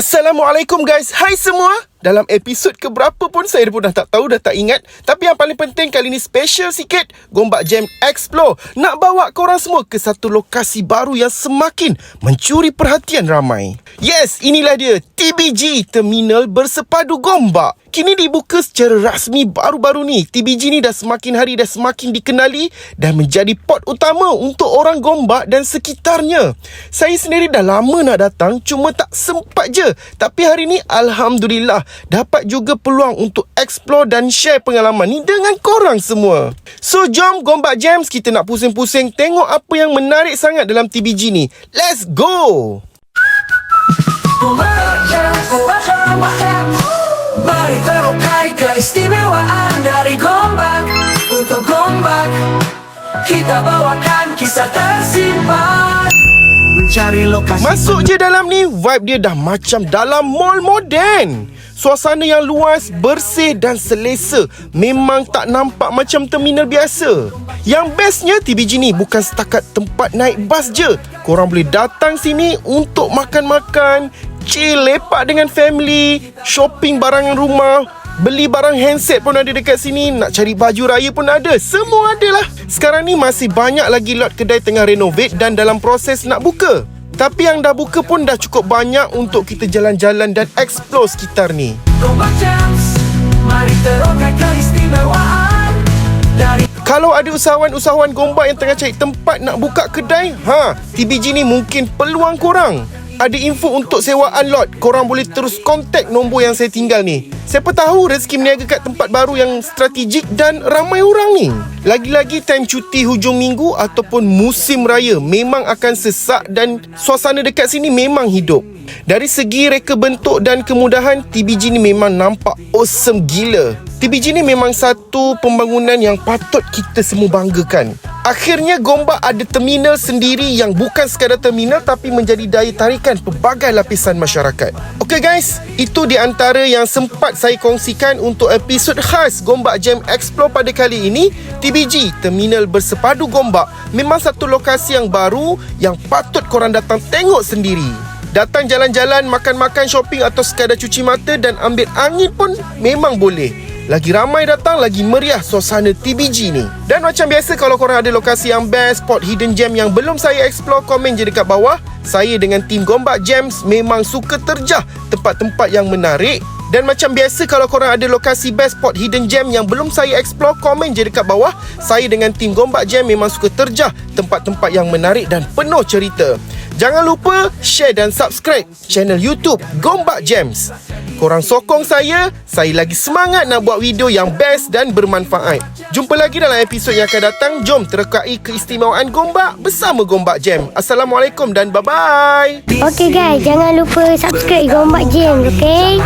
Assalamualaikum guys. Hai semua Dalam episod keberapa pun Saya pun dah tak tahu Dah tak ingat. Tapi yang paling penting Kali ni special sikit Gombak Jam Explore. Nak bawa korang semua Ke satu lokasi baru Yang semakin Mencuri perhatian ramai. Yes inilah dia TBG Terminal Bersepadu Gombak. Kini dibuka secara rasmi baru-baru ni. TBG ni dah semakin hari dah semakin dikenali Dan menjadi pot utama untuk orang Gombak dan sekitarnya. Saya sendiri dah lama nak datang Cuma tak sempat je. Tapi hari ni Alhamdulillah Dapat juga peluang untuk explore dan share pengalaman ni dengan korang semua. So jom Gombak Jams kita nak pusing-pusing Tengok apa yang menarik sangat dalam TBG ni. Let's go! Mari terokai keistimewaan dari Gombak. Untuk Gombak Kita bawakan kisah tersimpan Mencari lokasi. Masuk je dalam ni Vibe dia dah macam dalam mall moden. Suasana yang luas, bersih dan selesa. Memang tak nampak macam terminal biasa. Yang bestnya TBG ni bukan setakat tempat naik bas je. Korang boleh datang sini untuk makan-makan Chill, lepak dengan family Shopping barangan rumah Beli barang handset pun ada dekat sini Nak cari baju raya pun ada. Semua ada lah Sekarang ni masih banyak lagi lot kedai tengah renovate Dan dalam proses nak buka. Tapi yang dah buka pun dah cukup banyak Untuk kita jalan-jalan dan explore sekitar ni. Mari terokai keistimewaan. Dari Kalau ada usahawan-usahawan gombak yang tengah cari tempat nak buka kedai Ha, TBG ni mungkin peluang korang ada info untuk sewaan lot Korang boleh terus kontak nombor yang saya tinggal ni. Siapa tahu rezeki meniaga kat tempat baru yang strategik dan ramai orang ni. Lagi-lagi time cuti hujung minggu ataupun musim raya Memang akan sesak dan suasana dekat sini memang hidup. Dari segi reka bentuk dan kemudahan TBG ni memang nampak awesome gila. TBG ni memang satu pembangunan yang patut kita semua banggakan Akhirnya Gombak ada terminal sendiri yang bukan sekadar terminal tapi menjadi daya tarikan pelbagai lapisan masyarakat. Okay guys, itu di antara yang sempat saya kongsikan untuk episod khas Gombak Jam Explore pada kali ini. TBG, Terminal Bersepadu Gombak, memang satu lokasi yang baru yang patut korang datang tengok sendiri. Datang jalan-jalan, makan-makan, shopping atau sekadar cuci mata dan ambil angin pun memang boleh. Lagi ramai datang, lagi meriah suasana TBG ni. Dan macam biasa kalau korang ada lokasi yang best, spot hidden gem yang belum saya explore, komen je dekat bawah. Saya dengan tim Gombak Gems memang suka terjah tempat-tempat yang menarik. Dan macam biasa kalau korang ada lokasi best spot hidden gem yang belum saya explore, komen je dekat bawah. Saya dengan tim Gombak Gem memang suka terjah tempat-tempat yang menarik dan penuh cerita. Jangan lupa share dan subscribe channel YouTube Gombak Gems. Korang sokong saya, saya lagi semangat nak buat video yang best dan bermanfaat. Jumpa lagi dalam episod yang akan datang. Jom terekai keistimewaan Gombak bersama Gombak Jam. Assalamualaikum dan bye-bye. Okay guys, jangan lupa subscribe Gombak Jam, okay?